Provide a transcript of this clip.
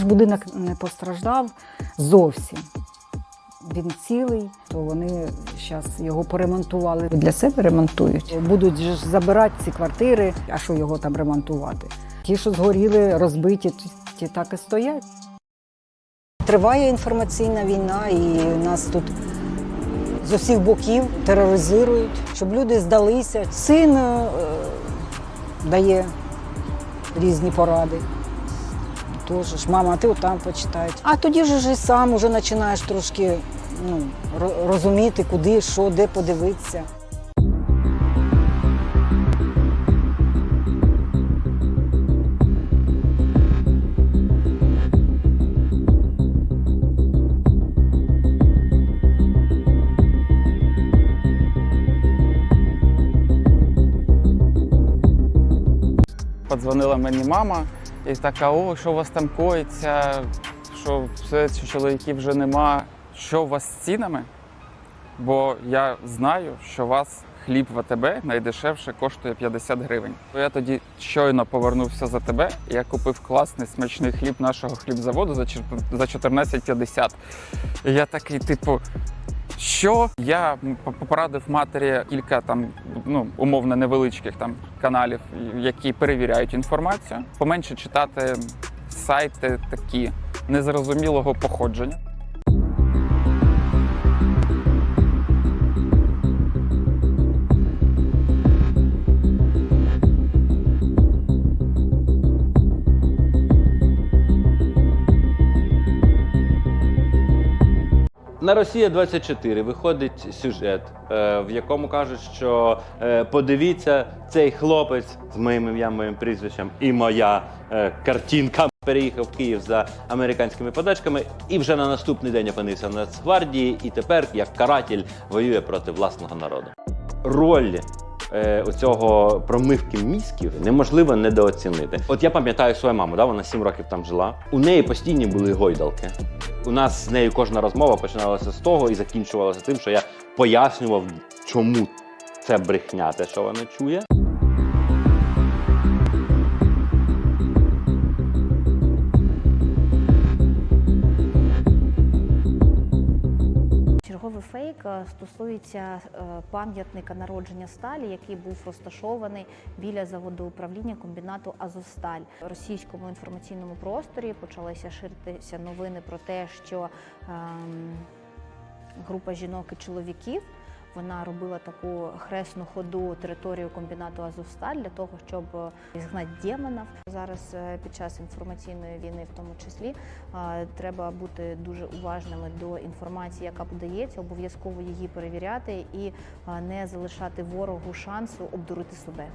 Будинок не постраждав зовсім. Він цілий, то вони зараз його поремонтували. Для себе ремонтують. Будуть ж забирати ці квартири, а що його там ремонтувати? Ті, що згоріли, розбиті, ті- ті так і стоять. Триває інформаційна війна, і нас тут з усіх боків тероризують, щоб люди здалися. Син е, дає різні поради. Тож ж, мама, ти там почитай. А тоді ж і сам уже починаєш трошки ну, розуміти, куди, що, де подивитися. Подзвонила мені мама і така: о, що у вас там коїться, що все, що чоловіків вже нема. Що у вас з цінами? Бо я знаю, що у вас хліб в АТБ найдешевше коштує 50 гривень. Я тоді щойно повернувся за тебе. Я купив класний смачний хліб нашого хлібзаводу за 14,50. І я такий, типу, що я по- порадив матері кілька там ну умовно невеличких там каналів, які перевіряють інформацію, поменше читати сайти такі незрозумілого походження. На Росія 24 виходить сюжет, е, в якому кажуть, що е, подивіться, цей хлопець з моїм ім'ям, моїм прізвищем і моя е, картинка переїхав в Київ за американськими подачками, і вже на наступний день опинився в Нацгвардії, і тепер, як каратель, воює проти власного народу. Роль е, оцього промивки мізків неможливо недооцінити. От я пам'ятаю свою маму, да, вона 7 років там жила. У неї постійні були гойдалки. У нас з нею кожна розмова починалася з того і закінчувалася тим, що я пояснював, чому це брехня, те, що вона чує. Стосується е, пам'ятника народження сталі, який був розташований біля заводу управління комбінату Азовсталь. В російському інформаційному просторі почалися ширитися новини про те, що ем, група жінок і чоловіків. Вона робила таку хресну ходу територію комбінату Азовсталь для того, щоб зігнати згнати демонів. Зараз е, під час інформаційної війни, в тому числі, е, треба бути дуже уважними до інформації, яка подається, обов'язково її перевіряти і е, не залишати ворогу шансу обдурити себе.